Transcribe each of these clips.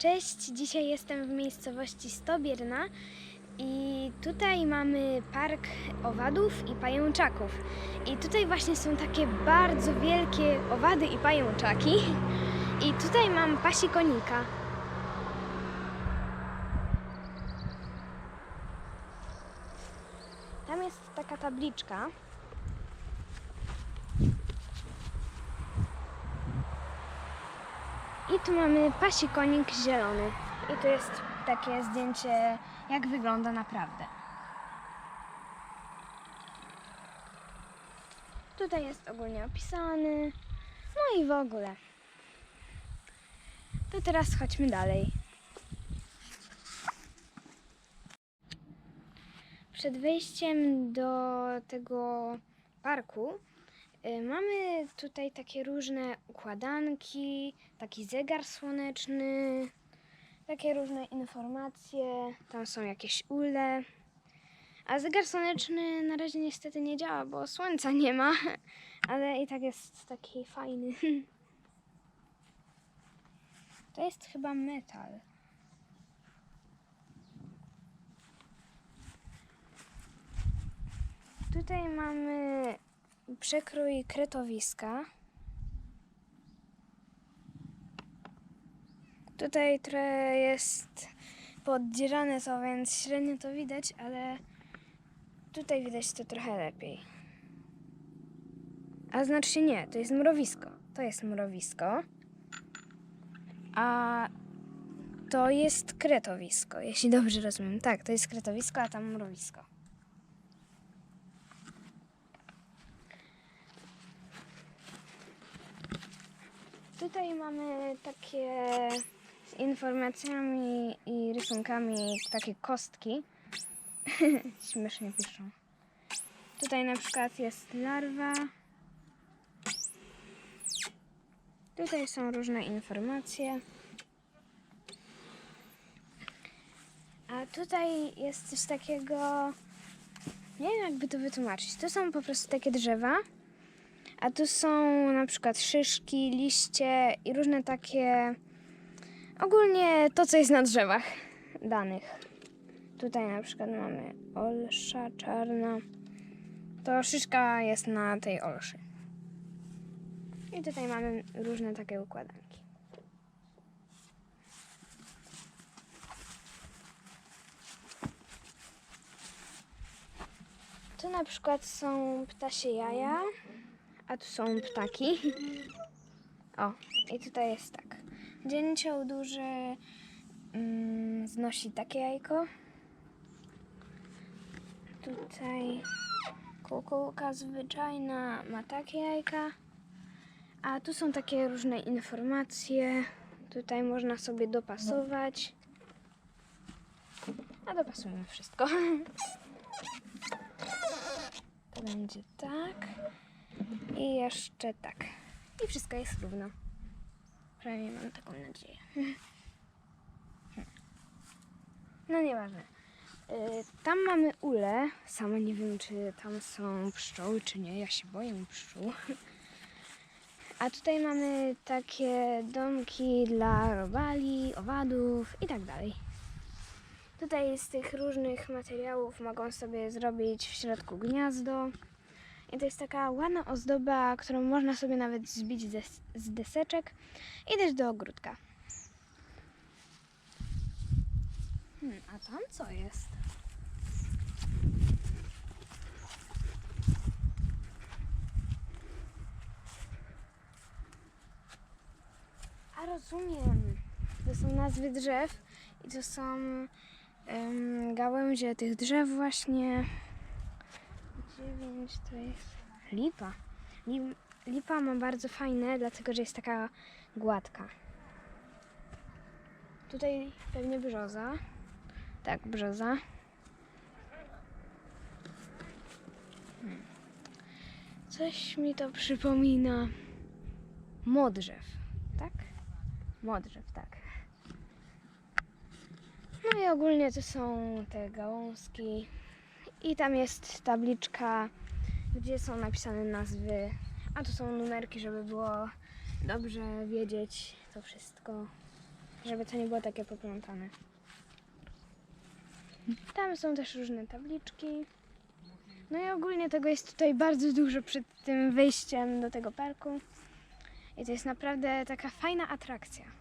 Cześć, dzisiaj jestem w miejscowości Stobierna i tutaj mamy park owadów i pajączaków. I tutaj właśnie są takie bardzo wielkie owady i pajączaki. I tutaj mam pasikonika. Tam jest taka tabliczka. Tu mamy pasikonik zielony. I tu jest takie zdjęcie, jak wygląda naprawdę. Tutaj jest ogólnie opisany. No i w ogóle. To teraz chodźmy dalej. Przed wejściem do tego parku mamy tutaj takie różne układanki, taki zegar słoneczny, takie różne informacje. Tam są jakieś ule. A zegar słoneczny na razie niestety nie działa, bo słońca nie ma, ale i tak jest taki fajny. To jest chyba metal. Tutaj mamy przekrój kretowiska. Tutaj trochę jest poddzierane to, więc średnio to widać, ale tutaj widać to trochę lepiej. A znaczy nie, to jest mrowisko. To jest mrowisko. A to jest kretowisko, jeśli dobrze rozumiem. Tak, to jest kretowisko, a tam mrowisko. Tutaj mamy takie z informacjami i rysunkami takie kostki. Śmiesznie piszą. Tutaj na przykład jest larwa. Tutaj są różne informacje. A tutaj jest coś takiego. Nie wiem, jakby to wytłumaczyć. To są po prostu takie drzewa. A tu są na przykład szyszki, liście i różne takie. Ogólnie to, co jest na drzewach danych. Tutaj na przykład mamy olsza czarna. To szyszka jest na tej olszy. I tutaj mamy różne takie układanki. Tu na przykład są ptasie jaja, a tu są ptaki. O, i tutaj jest tak. Dzięcioł duży mm, znosi takie jajko. Tutaj kukułka zwyczajna ma takie jajka. A tu są takie różne informacje. Tutaj można sobie dopasować. A dopasujemy wszystko. To będzie tak. I jeszcze tak. I wszystko jest równo. Przynajmniej mam taką nadzieję. No nieważne. Y, Tam mamy ule. Sama nie wiem, czy tam są pszczoły, czy nie. Ja się boję pszczół. A tutaj mamy takie domki dla robali, owadów i tak dalej. Tutaj z tych różnych materiałów mogą sobie zrobić w środku gniazdo. I to jest taka ładna ozdoba, którą można sobie nawet zbić z deseczek i dać do ogródka. Hmm, a tam co jest? A rozumiem. To są nazwy drzew i to są em, gałęzie tych drzew właśnie. 9 to jest lipa. Lipa ma bardzo fajne, dlatego że jest taka gładka. Tutaj pewnie brzoza. Tak, brzoza. Coś mi to przypomina. Modrzew, tak? Modrzew, tak. No i ogólnie to są te gałązki. I tam jest tabliczka, gdzie są napisane nazwy, a tu są numerki, żeby było dobrze wiedzieć to wszystko. żeby to nie było takie poplątane. Tam są też różne tabliczki. No i ogólnie tego jest tutaj bardzo dużo przed tym wejściem do tego parku. I to jest naprawdę taka fajna atrakcja.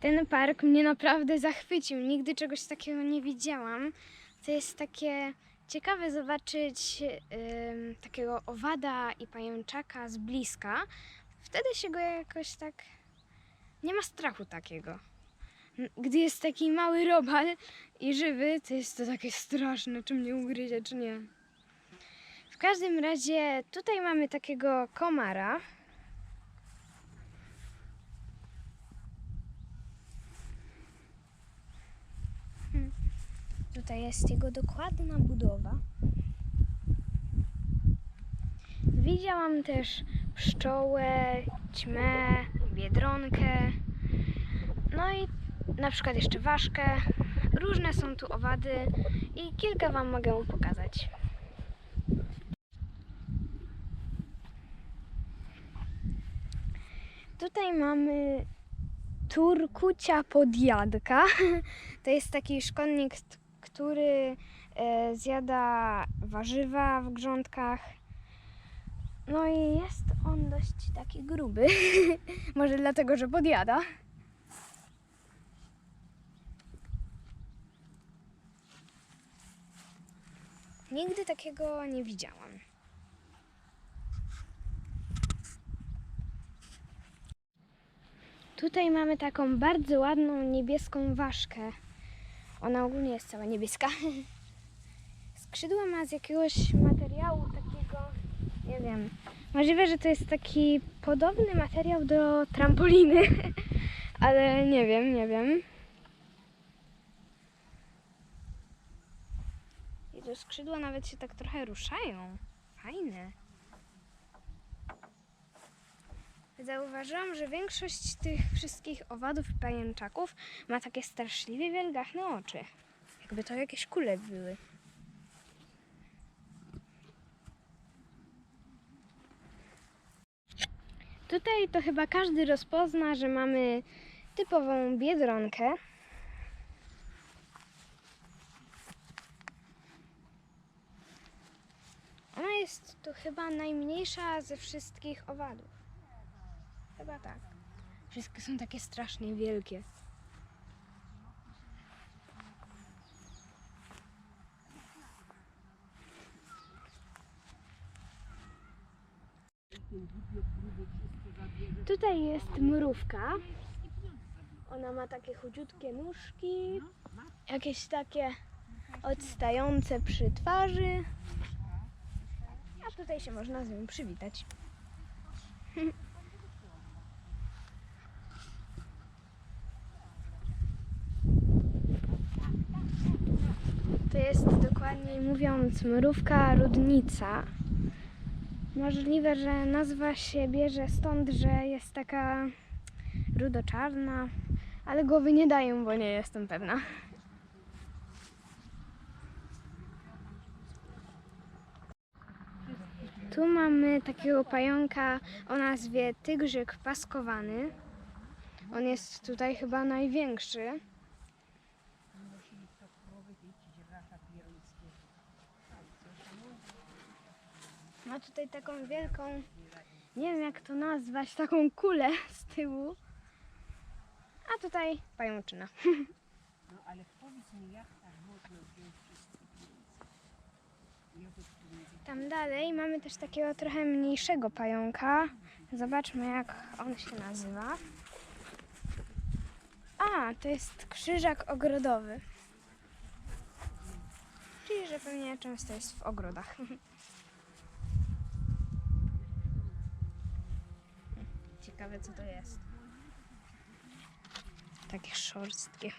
Ten park mnie naprawdę zachwycił. Nigdy czegoś takiego nie widziałam. To jest takie ciekawe zobaczyć ym, takiego owada i pajęczaka z bliska. Wtedy się go jakoś tak. Nie ma strachu takiego. Gdy jest taki mały robal i żywy, to jest to takie straszne, czy mnie ugryzie, czy nie. W każdym razie tutaj mamy takiego komara. Tutaj jest jego dokładna budowa. Widziałam też pszczołę, ćmę, biedronkę, no i na przykład jeszcze ważkę. Różne są tu owady i kilka Wam mogę pokazać. Tutaj mamy turkucia podjadka. To jest taki szkodnik, który e, zjada warzywa w grządkach. No i jest on dość taki gruby. Może dlatego, że podjada. Nigdy takiego nie widziałam. Tutaj mamy taką bardzo ładną niebieską ważkę. Ona ogólnie jest cała niebieska. Skrzydła ma z jakiegoś materiału takiego, nie wiem. Możliwe, że to jest taki podobny materiał do trampoliny, ale nie wiem, nie wiem. I te skrzydła nawet się tak trochę ruszają. Fajne. Zauważyłam, że większość tych wszystkich owadów i pajęczaków ma takie straszliwie wielgachne oczy. Jakby to jakieś kule były. Tutaj to chyba każdy rozpozna, że mamy typową biedronkę. Ona jest tu chyba najmniejsza ze wszystkich owadów. Chyba tak. Wszystkie są takie strasznie wielkie. Tutaj jest mrówka. Ona ma takie chudziutkie nóżki, jakieś takie odstające przy twarzy. A tutaj się można z nią przywitać. To jest dokładniej mówiąc mrówka rudnica. Możliwe, że nazwa się bierze stąd, że jest taka rudoczarna, ale głowy nie daję, bo nie jestem pewna. Tu mamy takiego pająka o nazwie tygrzyk paskowany. On jest tutaj chyba największy. Ma tutaj taką wielką, nie wiem jak to nazwać, taką kulę z tyłu. A tutaj pajęczyna. No ale powiedz mi, jak tak można wziąć Tam dalej mamy też takiego trochę mniejszego pająka. Zobaczmy jak on się nazywa. A, to jest krzyżak ogrodowy. Czyli, że pewnie często jest w ogrodach. Ciekawe co to jest. Takie szorstkie.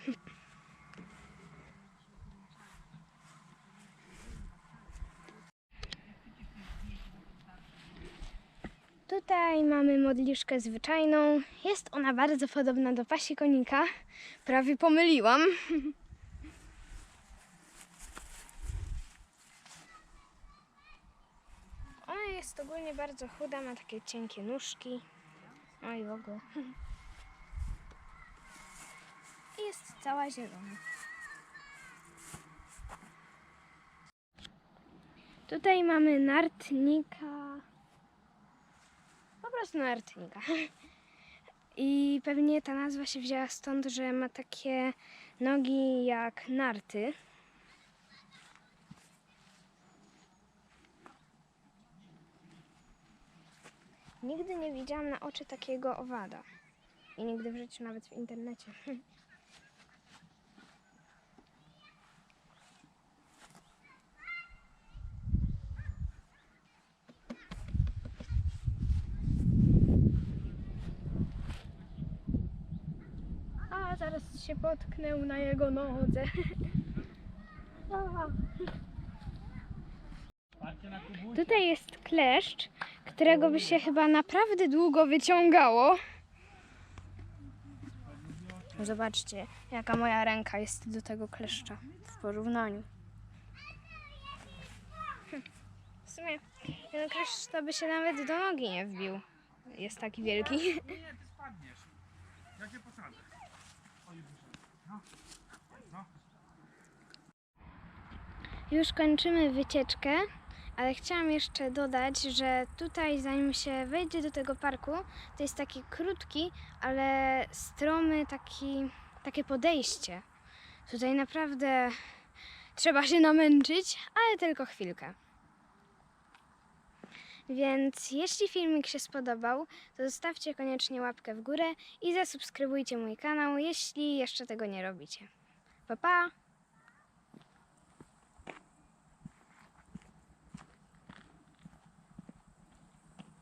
Tutaj mamy modliszkę zwyczajną. Jest ona bardzo podobna do pasi konika. Prawie pomyliłam. Ona jest ogólnie bardzo chuda, ma takie cienkie nóżki. No i w ogóle. I jest cała zielona. Tutaj mamy nartnika. Po prostu nartnika. I pewnie ta nazwa się wzięła stąd, że ma takie nogi jak narty. Nigdy nie widziałam na oczy takiego owada. I nigdy w życiu nawet w internecie. A, zaraz się potknę na jego nodze. Tutaj jest kleszcz, którego by się chyba naprawdę długo wyciągało. Zobaczcie, jaka moja ręka jest do tego kleszcza w porównaniu. Hm. W sumie ten kleszcz to by się nawet do nogi nie wbił. Jest taki wielki. Nie, ty spadniesz. Ja cię posadzę. Już kończymy wycieczkę, ale chciałam jeszcze dodać, że tutaj zanim się wejdzie do tego parku, to jest taki krótki, ale stromy taki, takie podejście. Tutaj naprawdę trzeba się namęczyć, ale tylko chwilkę. Więc jeśli filmik się spodobał, to zostawcie koniecznie łapkę w górę i zasubskrybujcie mój kanał, jeśli jeszcze tego nie robicie. Pa pa!